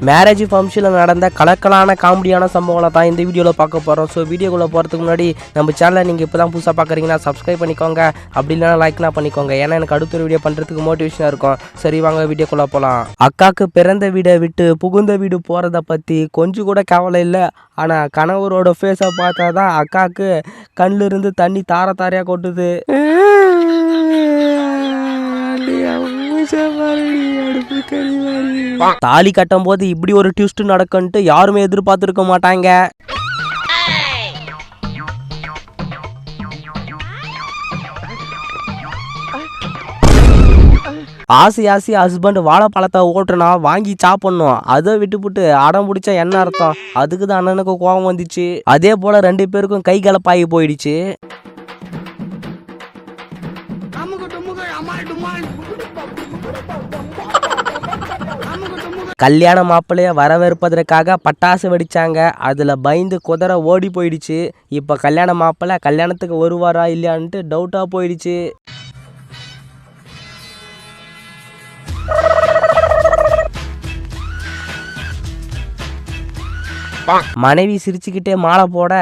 Marriage ஃபங்க்ஷனில் நடந்த கலக்கலான காமெடியான சம்பவங்களை தான் இந்த வீடியோவில் பார்க்க போகிறோம் ஸோ வீடியோக்குள்ளே போகிறதுக்கு முன்னாடி நம்ம சேனலை நீங்கள் இப்போ தான் புதுசாக பார்க்குறீங்கன்னா சப்ஸ்கிரைப் பண்ணிக்கோங்க அப்படி இல்லைனா லைக்னா பண்ணிக்கோங்க ஏன்னா எனக்கு அடுத்த வீடியோ பண்ணுறதுக்கு மோட்டிவேஷனாக இருக்கும் சரி வாங்க வீடியோக்குள்ளே போகலாம் அக்காவுக்கு பிறந்த வீடை விட்டு புகுந்த வீடு போகிறத பற்றி கொஞ்சம் கூட கவலை இல்லை ஆனால் கணவரோட ஃபேஸை பார்த்தா தான் அக்காவுக்கு கண்ணில் இருந்து தண்ணி தார தாரையாக கொட்டுது தாலி கட்டும் போது இப்படி ஒரு ட்விஸ்ட் நடக்குன்ட்டு யாருமே எதிர்பார்த்துருக்க மாட்டாங்க. ஆசை ஆசை ஹஸ்பண்ட் வாழைப்பழத்தை ஓட்டுனா வாங்கி சாப்பிடணும். அதை விட்டுப்புட்டு அடம் பிடிச்சா என்ன அர்த்தம்? அதுக்கு தான் அண்ணனுக்கு கோபம் வந்துச்சு. அதே போல ரெண்டு பேருக்கும் கை கலப்பாகி போயிடுச்சு. கல்யாண மாப்பிள்ளைய வரவேற்பதற்காக பட்டாசு வெடிச்சாங்க. அதில் பயந்து குதிரை ஓடி போயிடுச்சு. இப்போ கல்யாண மாப்பிள்ளை கல்யாணத்துக்கு வருவாரா இல்லையான்ட்டு டவுட்டாக போயிடுச்சு. மனைவி சிரிச்சுக்கிட்டே மாலை போட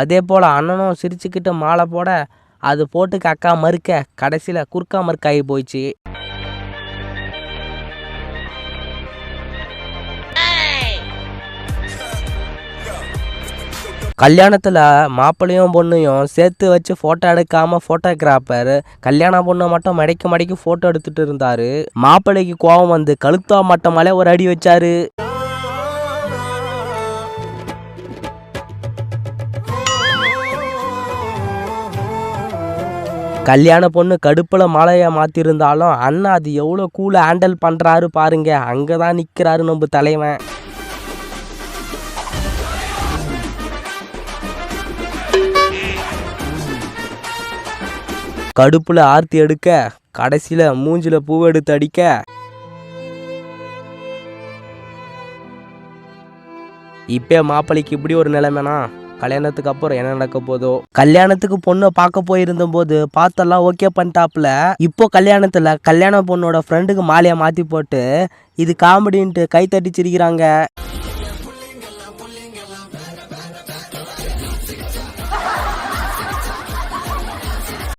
அதே போல் அண்ணனும் சிரிச்சுக்கிட்டு மாலை போட அது போட்டு கக்கா மறுக்க கடைசியில் குறுக்கா மறுக்காகி போயிடுச்சு. கல்யாணத்தில் மாப்பிள்ளையும் பொண்ணையும் சேர்த்து வச்சு ஃபோட்டோ எடுக்காம ஃபோட்டோகிராஃபர் கல்யாண பொண்ணை மட்டும் மடைக்கு மடைக்கு ஃபோட்டோ எடுத்துட்டு இருந்தாரு. மாப்பிள்ளைக்கு கோபம் வந்து கழுத்தா மட்டமாலே ஒரு அடி வச்சாரு. கல்யாண பொண்ணு கடுப்பில் மாலையை மாற்றிருந்தாலும் அண்ணா அது எவ்வளோ கூலாக ஹேண்டில் பண்ணுறாரு பாருங்க. அங்கதான் நிற்கிறாரு நம்ம தலைவன். கடுப்பில் ஆர்த்தி எடுக்க கடைசியில் மூஞ்சில் பூவை எடுத்து அடிக்க. இப்போ மாப்பிள்ளைக்கு இப்படி ஒரு நிலைமைனா? கல்யாணத்துக்கு அப்புறம் என்ன நடக்க போதோ. கல்யாணத்துக்கு பொண்ணை பார்க்க போயிருந்த போது பார்த்தெல்லாம் ஓகே பண்ணிட்டாப்புல. இப்போ கல்யாணத்துல கல்யாண பொண்ணோட ஃப்ரெண்டுக்கு மாலையை மாத்தி போட்டு இது காமெடின்ட்டு கை தட்டி சிரிக்கிறாங்க